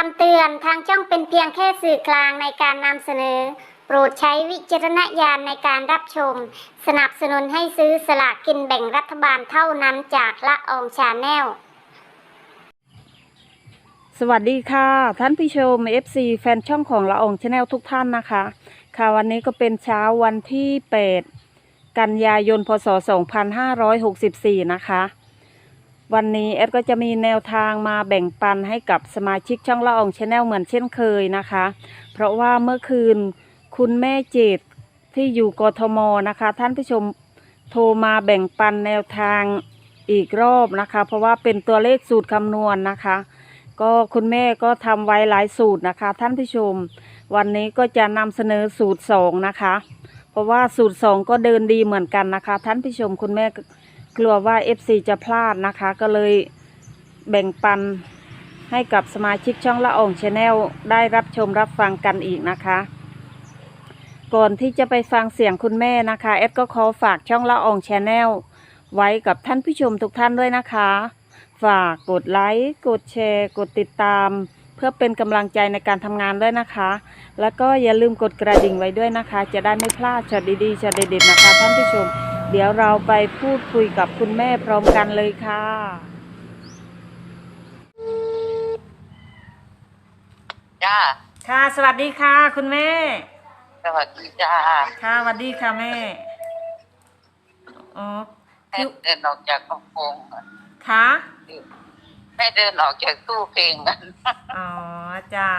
คำเตือนทางช่องเป็นเพียงแค่สื่อกลางในการนำเสนอ โปรดใช้วิจารณญาณในการรับชม สนับสนุนให้ซื้อสลากกินแบ่งรัฐบาลเท่านั้นจากละอองชาแนล สวัสดีค่ะ ท่านผู้ชม FC แฟนช่องของละอองชาแนลทุกท่านนะคะ ค่ะวันนี้ก็เป็นเช้าวันที่ 8 กันยายน พศ 2564 นะคะ วันนี้แอดก็จะมีแนวทางมาแบ่งปันให้กับสมาชิกช่องละอองชาแนลเหมือนเช่นเคยนะคะ เพราะว่าเมื่อคืนคุณแม่เจตที่อยู่กทมนะคะ ท่านผู้ชมโทรมาแบ่งปันแนวทางอีกรอบนะคะ เพราะว่าเป็นตัวเลขสูตรคำนวณนะคะ ก็คุณแม่ก็ทำไว้หลายสูตรนะคะ ท่านผู้ชม วันนี้ก็จะนำเสนอสูตรสองนะคะ เพราะว่าสูตรสองก็เดินดีเหมือนกันนะคะ ท่านผู้ชมคุณแม่ กลัวว่า FC จะพลาดนะคะ ก็เลยแบ่งปันให้กับสมาชิกช่องละอองชาแนลได้รับชมรับฟังกันอีกนะคะ ก่อนที่จะไปฟังเสียงคุณแม่นะคะแอดก็ขอฝากช่องละอองชาแนลไว้กับท่านผู้ชมทุกท่านด้วยนะคะ ฝากกดไลค์กดแชร์ กดติดตาม เพื่อเป็นกำลังใจในการทำงานด้วยนะคะ แล้วก็อย่าลืมกดกระดิ่งไว้ด้วยนะคะ จะได้ไม่พลาดช็อตดีๆช็อตเด็ดๆนะคะท่านผู้ชม เดี๋ยวเราไปพูดคุยกับคุณแม่พร้อมกันเลยค่ะ จ้า ค่ะ สวัสดีค่ะ คุณแม่ สวัสดีจ้าค่ะสวัสดีค่ะแม่ อ๋อแม่คือเดินออกจากกองพงค่ะแม่เดินออกจากตู้เพลงกัน อ๋อ จ้า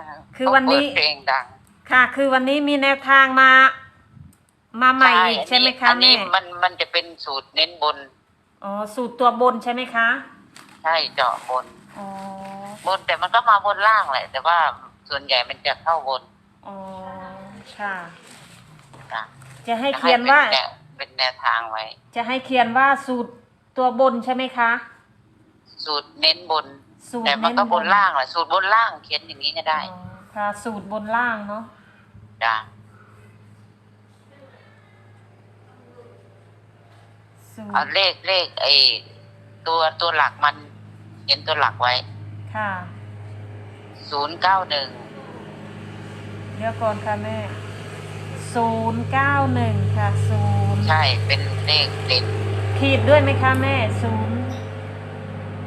าคือวันนี้เขาเปิดเพลงดัง ค่ะ คือวันนี้มีแนวทางมา มาใหม่อีกใช่ไหมคะอันนี้แม่มันมันจะเป็นสูตรเน้นบน อ๋อสูตรตัวบนใช่ไหมคะใช่เจาะบน อ๋อบนแต่มันก็มาบนล่างแหละ แต่ว่าส่วนใหญ่มันจะเข้าบนอ๋อค่ะ นะจะให้เขียนว่า จะให้เป็นแนวเป็นแนวทางไว้ จะให้เขียนว่าสูตรตัวบนใช่ไหมคะ สูตรเน้นบน สูตรแต่มันก็บนล่างแหละสูตรบนล่างเขียนอย่างนี้ก็ได้อ๋อค่ะสูตรบนล่างเนาะ จ้าสูตเอารเลขเลขไอ้ตัวตัวหลักมันเขียนตัวหลักไว้ค่ะศูนย์เก้าหนึ่งเดี๋ยวก่อนค่ะแม่ศูนย์เก้าหนึ่งค่ะศูนย์ใช่เป็นเลขเด่นขีดด้วยไหมคะแม่ศูนย์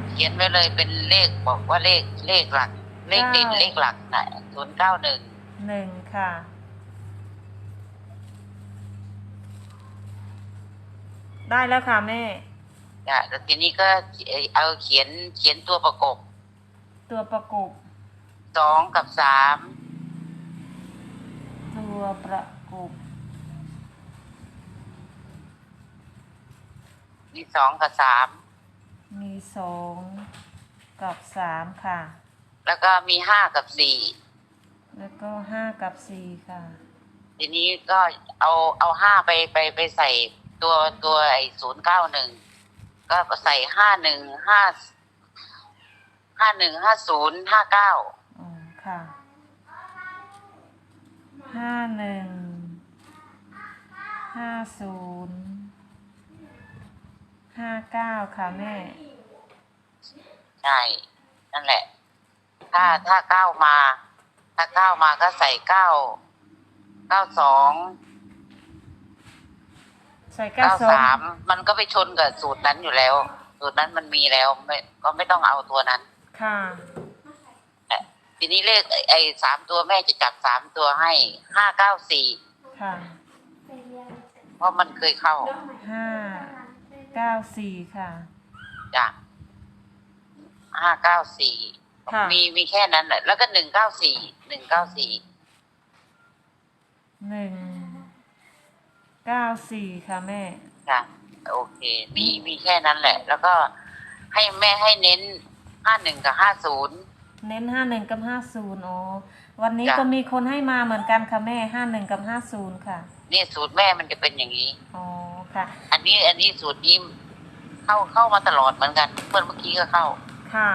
เขียนไว้เลยเป็นเลขบอกว่าเลขเลขหลัก เลขเด่นเก้าเลขหลักนะศูนย์เก้าหนึ่งหนึ่งค่ะ ได้แล้วค่ะแม่จ้ะแล้วทีนี้ก็เอาเขียนเขียนตัวประกบตัวประกบสองกับสามตัวประกบมีสองกับสามมีสองกับสามค่ะ แล้วก็มีห้ากับสี่แล้วก็ห้ากับสี่ค่ะ ทีนี้ก็เอาเอาห้าไปไปไปใส่ ตัวตัวไอ้ศูนย์เก้าหนึ่งก็ใส่ห้าหนึ่งห้าห้าหนึ่งห้าศูนย์ห้าเก้าอ๋อค่ะห้าหนึ่งห้าศูนย์ห้าเก้าค่ะแม่ ใช่นั่นแหละ ถ้าถ้าเก้ามา ถ้าเก้ามาก็ใส่เก้าเก้าสอง ใส่เก้าเก้าสองสามมันก็ไปชนกับสูตรนั้นอยู่แล้ว สูตรนั้นมันมีแล้วไม่ก็ไม่ต้องเอาตัวนั้น ค่ะ ทีนี้เลขไอ้ไอ้สามตัวแม่จะจับสามตัวให้ห้าเก้าสี่ค่ะเพราะมันเคยเข้าห้าเก้าสี่ค่ะ จ้ะห้าเก้าสี่ค่ะ มีมีแค่นั้นแหละแล้วก็หนึ่งเก้าสี่หนึ่งเก้าสี่หนึ่ง เก้าสี่ค่ะแม่จ้ะโอเคมีมีแค่นั้นแหละ แล้วก็ให้แม่ให้เน้นห้าหนึ่งกับห้าศูนย์ เน้นห้าหนึ่งกับห้าศูนย์อ๋อวันนี้จ้ะ ก็มีคนให้มาเหมือนกันค่ะแม่ห้าหนึ่งกับห้าศูนย์ค่ะนี่สูตรแม่มันจะเป็นอย่างนี้ อ๋อค่ะ อันนี้อันนี้สูตรนี้เข้าเข้ามาตลอดเหมือนกันเพื่อนเมื่อกี้ก็เข้า ค่ะ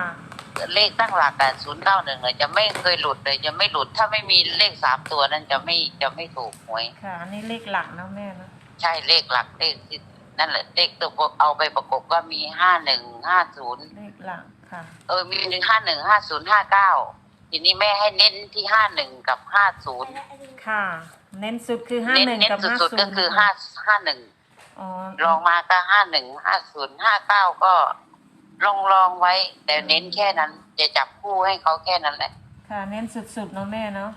เลขตั้งหลักแต่ศูนย์เก้าหนึ่งเลยจะไม่เคยหลุดเลย จะไม่หลุดถ้าไม่มีเลขสามตัวนั้นจะไม่จะไม่ถูกหวยค่ะ อันนี้เลขหลักนะแม่นะใช่เลขหลักเลขที่นั่นแหละเลขตัวเอาไปประกบก็มีห้าหนึ่งห้าศูนย์เลขหลักค่ะค่ะเออมีหนึ่งห้าหนึ่งห้าศูนย์ห้าเก้าทีนี้แม่ให้เน้นที่ห้าหนึ่งกับห้าศูนย์ค่ะ เน้นสุดคือห้าเน้นหนึ่งเน้นกับห้าสุดศูๆก็นย์คือห้าห้าหนึ่งอ๋อลองมาก็ห้าหนึ่งห้าศูนย์ห้าเก้าก็ ลองลองไว้ แต่เน้นแค่นั้น จะจับคู่ให้เขาแค่นั้นแหละ ค่ะ เน้นสุดๆเนาะแม่เนาะ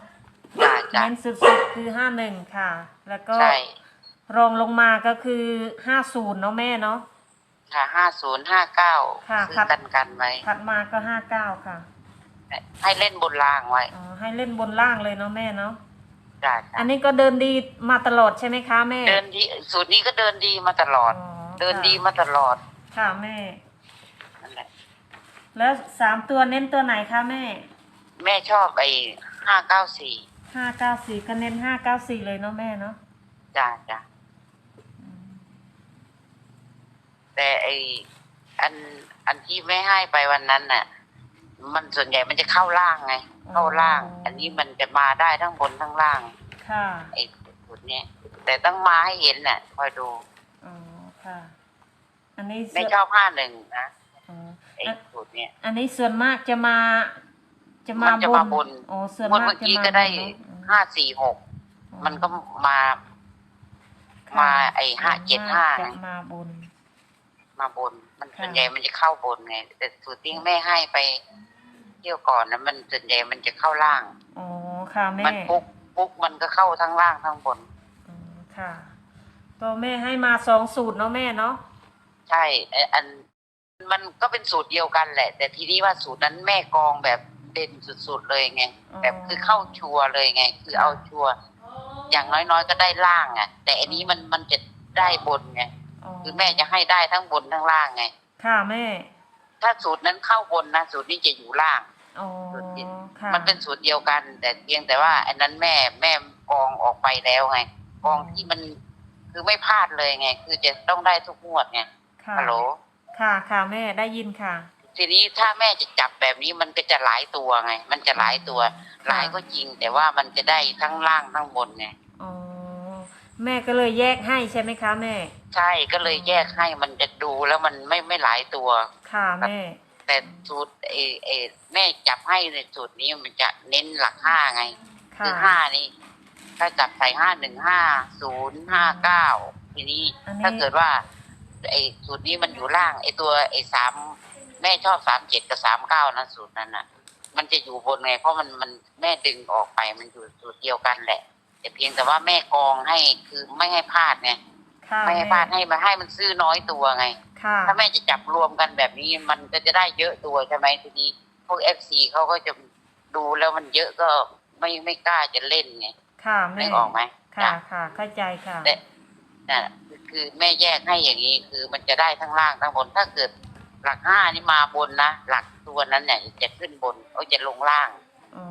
จ้าจ้าเน้นสุดๆคือห้าหนึ่งค่ะ แล้วก็ใช่รองลงมาก็คือห้าศูนย์เนาะแม่เนาะ ค่ะห้าศูนย์ห้าเก้าค่ะซื้ครัอบกันกันไว้ถัดมาก็ห้าเก้าค่ะ ให้เล่นบนรางไว้อ๋อ ให้เล่นบนล่างเลยเนาะแม่เนาะ จ้าอันนี้ก็เดินดีมาตลอดใช่ไหมคะแม่เดินดีสูตรนี้ก็เดินดีมาตลอดเดินดีมาตลอด ค่ะแม่นั่นแหละ แล้วสามตัวเน้นตัวไหนคะแม่แม่ชอบไอ้ห้าเก้าสี่ห้าเก้าสี่ก็เน้นห้าเก้าสี่เลยเนาะแม่เนาะจ้าจ้าแต่ไออันอันที่ไม่ให้ไปวันนั้นน่ะ มันส่วนใหญ่มันจะเข้าล่างไง เข้าล่าง อันนี้มันจะมาได้ทั้งบนทั้งล่าง ค่ะไอ้สูตรเนี้ยแต่ต้องมาให้เห็นน่ะคอยดูอ๋อค่ะ อันนี้ไม่ส่วนชอบห้าหนึ่งนะอ๋อ ไอ้อะสูตรเนี้ยอันนี้ส่วนมากจะมา จะมานจะบมานบนอ๋อส่วนเมื่อมากเมื่อจะกี้มาก็ได้บนเนอะห้าสี่หกอ๋อมันก็มา ค่ะมาไอ้ห้าส่วนมกเจ็ดห้าจะมาบน มาบน มันค่ะ ส่วนใหญ่มันจะเข้าบนไง แต่สูตรที่แม่ให้ไปเที่ยวก่อนนะมันส่วนใหญ่มันจะเข้าล่าง อ๋อค่ะแม่มันปุ๊กปุ๊กมันก็เข้าทั้งล่างทั้งบนอ๋อค่ะก็แม่ให้มาสองสูตรเนาะแม่เนาะใช่ไอ้อัน มันก็เป็นสูตรเดียวกันแหละ แต่ทีนี้ว่าสูตรนั้นแม่กองแบบเด่นสุดๆเลยไงอ๋อแบบคือเข้าชัวร์เลยไง คือเอาชัวร์อย่างน้อยๆก็ได้ล่างอะ แต่อันนี้มันมันจะได้บนไงอ๋อคือแม่จะให้ได้ทั้งบนทั้งล่างไง ค่ะแม่ ถ้าสูตรนั้นเข้าบนนะสูตรนี้จะอยู่ล่างอ๋อสูตรที่ค่ะมันเป็นสูตรเดียวกัน แต่เพียงแต่ว่า อันนั้นแม่แม่กองออกไปแล้วไงกองที่มันคือไม่พลาดเลยไง คือจะต้องได้ทุกงวดไงค่ะฮัลโหล ค่ะค่ะแม่ได้ยินค่ะ ทีนี้ถ้าแม่จะจับแบบนี้มันก็จะหลายตัวไง มันจะหลายตัว หลายก็จริง แต่ว่ามันจะได้ทั้งล่างทั้งบนไงอ๋อแม่ก็เลยแยกให้ใช่ไหมคะแม่ ใช่ก็เลยแยกให้มันจะดูแล้วมันไม่ไม่หลายตัว ค่ะแม่ แต่สูตรเอเอแม่จับให้ในสูตรนี้มันจะเน้นหลักห้าไงค่ะคือห้านี่ถ้าจับใส่ห้าหนึ่งห้าศูนย์ห้าเก้าทีนี้อันนี้ถ้าเกิดว่า ไอ้สูตรนี้มันอยู่ล่างไอ้ตัวไอ้สามแม่ชอบสามเจ็ดกับสามเก้านะสูตรนั้นน่ะ มันจะอยู่บนไงเพราะมันมันแม่ดึงออกไปมันอยู่สูตรเดียวกันแหละ แต่เพียงแต่ว่าแม่กองให้คือไม่ให้พลาดไงค่ะไม่ให้พลาดให้มาให้มันซื้อน้อยตัวไง ค่ะถ้าแม่จะจับรวมกันแบบนี้มันก็จะได้เยอะตัวใช่ไหมทีนี้พวกเอฟซีเขาก็จะดูแล้วมันเยอะก็ไม่ไม่กล้าจะเล่นไงค่ะแม่นึกออกไหมค่ะจ้ะค่ะเข้าใจค่ะแต่นั่นน่ะ คือแม่แยกให้อย่างนี้ คือมันจะได้ทั้งล่างทั้งบน ถ้าเกิดหลักห้านี่มาบนนะหลักตัวนั้นเนี่ยจะขึ้นบนเขาจะลงล่าง อ๋อ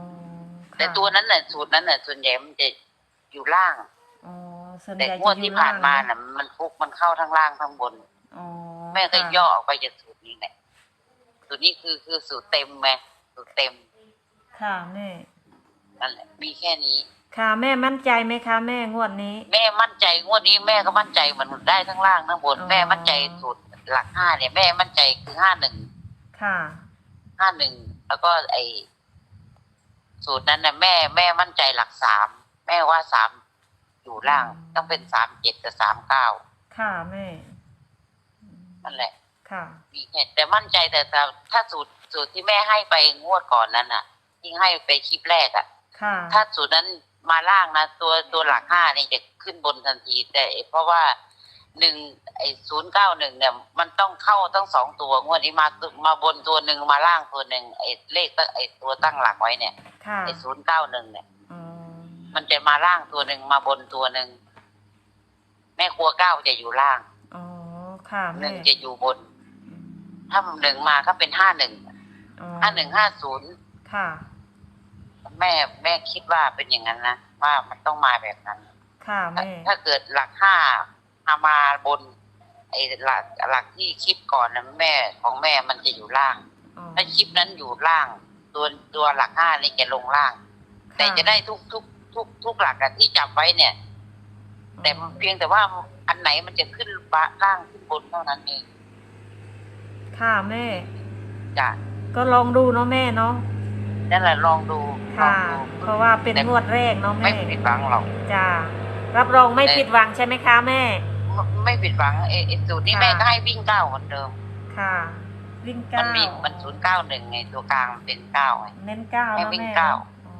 ค่ะแต่ตัวนั้นน่ะสูตรนั้นน่ะส่วนใหญ่มันจะอยู่ล่าง อ๋อส่วนแต่ใหญ่งวดจะอยู่ที่ผ่านมาล่งน่ะมันฟุกมันเข้าทั้งล่างทั้งบน อ๋อแม่ก็ค่ะย่อออกไปจากสูตรนี้แหละสูตรนี้คือคือสูตรเต็มไงสูตรเต็ม ค่ะแม่ นั่นแหละ มีแค่นี้ค่ะแม่มั่นใจไหมคะแม่งวดนี้ แม่มั่นใจงวดนี้แม่ก็มั่นใจมันได้ทั้งล่างทั้งบน อ๋อ แม่มั่นใจสูตรหลักห้าเนี่ยแม่มั่นใจคือห้าหนึ่งค่ะ ห้าหนึ่งแล้วก็ไอสูตรนั้นนะแม่แม่มั่นใจหลักสามแม่ว่าสามอยู่ล่างต้องเป็นสามเจ็ดกับสามเก้าค่ะแม่นั่นแหละ ค่ะ มีแค่แต่มั่นใจแต่แต่ถ้าสูตรสูตรที่แม่ให้ไปงวดก่อนนั้นน่ะ ที่ให้ไปคลิปแรกอะ ค่ะถ้าสูตรนั้นมาล่างนะตัวตัวหลักห้านี่จะขึ้นบนทันทีแต่เพราะว่าหนึ่งไอ้ศูนย์เก้าหนึ่งเนี่ย มันต้องเข้าทั้งสองตัวงวดนี้มามาบนตัวหนึ่งมาล่างตัวหนึ่งไอ้เลขตั้งไอ้ตัวตั้งหลักไว้เนี่ยค่ะไอ้ศูนย์เก้าหนึ่งเนี่ยอ๋อมันจะมาล่างตัวหนึ่งมาบนตัวหนึ่งแม่ครัวเก้าจะอยู่ล่างอ๋อค่ะหแม่นึ่งจะอยู่บนอืมถ้าหนึ่งมาก็เป็นห้าหนึ่งอ๋อห้าหนึ่งห้าศูนย์ค่ะ แม่แม่คิดว่าเป็นอย่างนั้นนะว่ามันต้องมาแบบนั้น ค่ะถ้าแม่ ถ้าเกิดหลักห้าเอามาบน ไอ้หลักหลักที่คลิปก่อนนะแม่ของแม่มันจะอยู่ล่าง อ๋อถ้าคลิปนั้นอยู่ล่างตัวตัวหลักห้านี่จะลงล่าง แต่จะได้ทุกทุกทุกทุกหลักอะที่จับไว้เนี่ย แต่เพียงแต่ว่าอันไหนมันจะขึ้นบะล่างขึ้นบนเท่านั้นเองค่ะแม่ จ้ะก็ลองดูเนาะแม่เนาะ นั่นแหละลองดูลอค่ะงดูเพราะว่าเป็นงวดแรกเนาะไม่แม่ผิดหวังหรอกจ้ารับรองไม่แต่ผิดหวังใช่ไหมคะแม่ ไม่ไม่ผิดหวังไอ้ไอ้สูตรนี้ค่ะแม่ก็ให้วิ่งเก้าเหมือนเดิม ค่ะ วิ่งมัเก้านมีมันศูนย์เก้าหนึ่งไงตัวกลางมันเป็นเก้าไงเน้นเก้าให้เนาะวิ่งแม่เก้าอ๋อ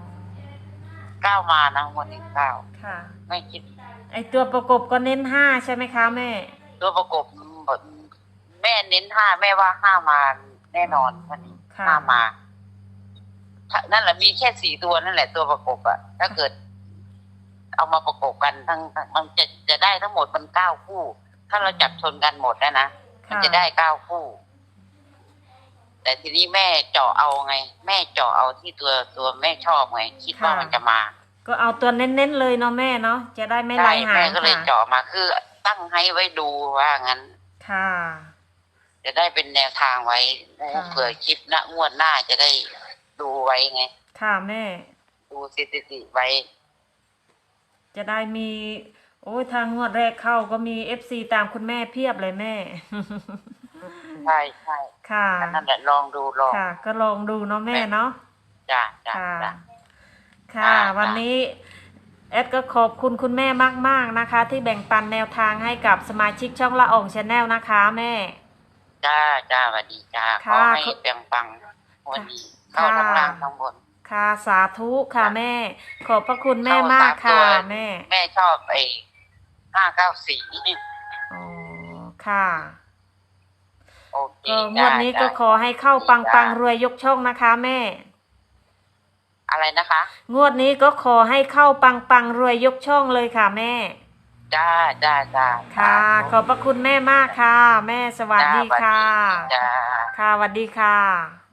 เก้ามานะวันนี้เก้าค่ะ ไม่คิด ไอตัวประกบก็เน้นห้าใช่ไหมคะแม่ ตัวประกบแม่เน้นห้าแม่ว่าห้ามาแน่นอนวันนี้ค่ะห้ามาถ้า นั่นแหละมีแค่สี่ตัวนั่นแหละตัวประกบอะถ้าเกิด เอามาประกบกันทั้งทั้งมันจะจะได้ทั้งหมดมันเก้าคู่ ถ้าเราจับชนกันหมดนะนะมันค่ะจะได้เก้าคู่ แต่ทีนี้แม่เจาะเอาไง แม่เจาะเอาที่ตัวตัวแม่ชอบไง คิดว่ามันจะมา ก็เอาตัวเน้นๆเลยเนาะแม่เนาะจะได้ไม่ไหลใช่หาแม่งก็เลยค่ะเจาะมาคือ ตั้งให้ไว้ดูว่างั้น ค่ะ จะได้เป็นแนวทางไว้ค่ะเผื่อคลิปหน้างวดหน้าจะได้ ดูไว้ไง ค่ะแม่ ดูสถิติไว้ จะได้มี โอ้ยทางงวดแรกเข้าก็มีเอฟซีตามคุณแม่เพียบเลยแม่ ใช่ใช่ค่ะอันนั่นแหละลองดูลองค่ะ ก็ลองดูเนาะแม่เนาะจ้าจ้าค่ะจ้าค่ะจ้าวันนี้แอดก็ขอบคุณคุณแม่มาก ๆนะคะ ที่แบ่งปันแนวทางให้กับสมาชิกช่องละอองชาแนลนะคะ แม่ จ้าจ้าสวัสดีจ้าขค่ะอให้เปลียงปังวันนี้ เข้าทั้งล่างทั้งบน ค่ะสาธุค่ะจ้ะแม่ ขอบพระคุณแม่มากค่ะเข้าสามตัวแม่ แม่ชอบไอ้ห้าเก้าสี่อ๋อค่ะโอเคก็งจ้าวดนี้ก็จ้าขอให้เข้าปังจ้าปังรวยยกช่องนะคะแม่ อะไรนะคะ งวดนี้ก็ขอให้เข้าปังปังรวยยกช่องเลยค่ะแม่จ้าจ้าจ้าค่ะ ขอบพระคุณแม่มากค่ะ แม่สวัสดีจ้าค่ะสวัสดีจ้าค่ะสวัสดีค่ะ